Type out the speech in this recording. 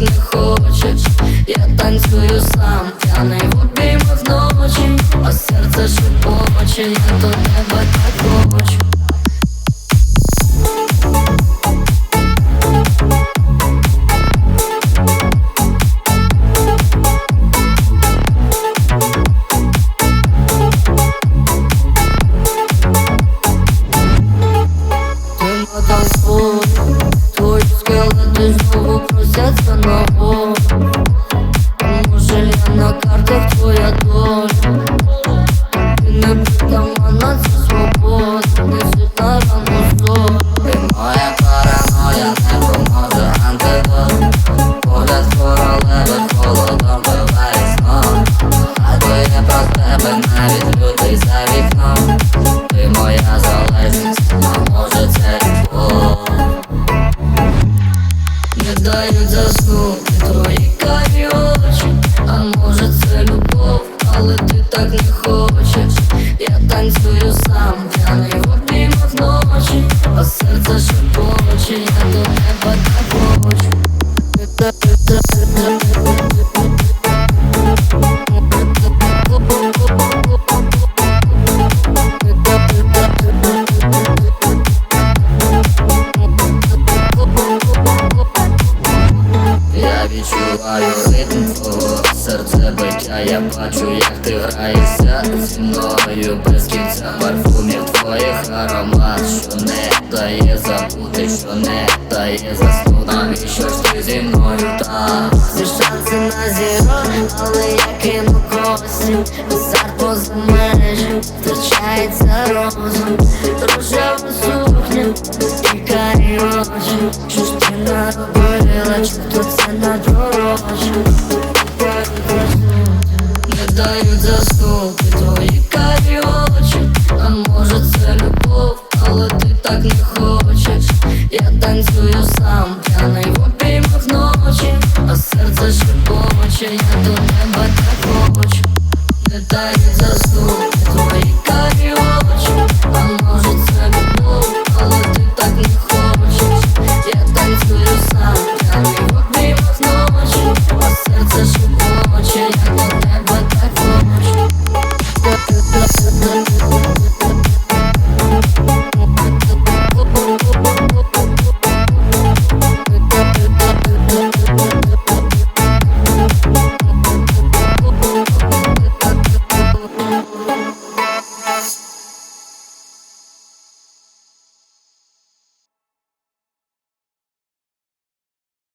блакитних скелети знову просяться на А може я на картах твоя доля Ти не притаманна, це свобода, не світла рано зорі Ти моя параноя, не поможе антидот. Погляд королеви холодом биває снов А то є про тебе навіть лютий за вікном Я танцюю сам, п'яний в обіймах ночі А серце шепоче, я до тебе так хочу Я відчуваю твого серце биття Я бачу, як ти граєшся зі мною. Без кінця парфумів твоїх аромат, що не дає забути, що не дає заснути. Навіщо ж ти зі мною так? Всі шанси на зіро, але я кину кості Азарт поза межі, втрачається розум. Рожева сукня і карі очі Що ж ти наробила, чи то це на дорожі Не заснути твої карі А може це любов, але ти так не хочеш. Я танцюю сам,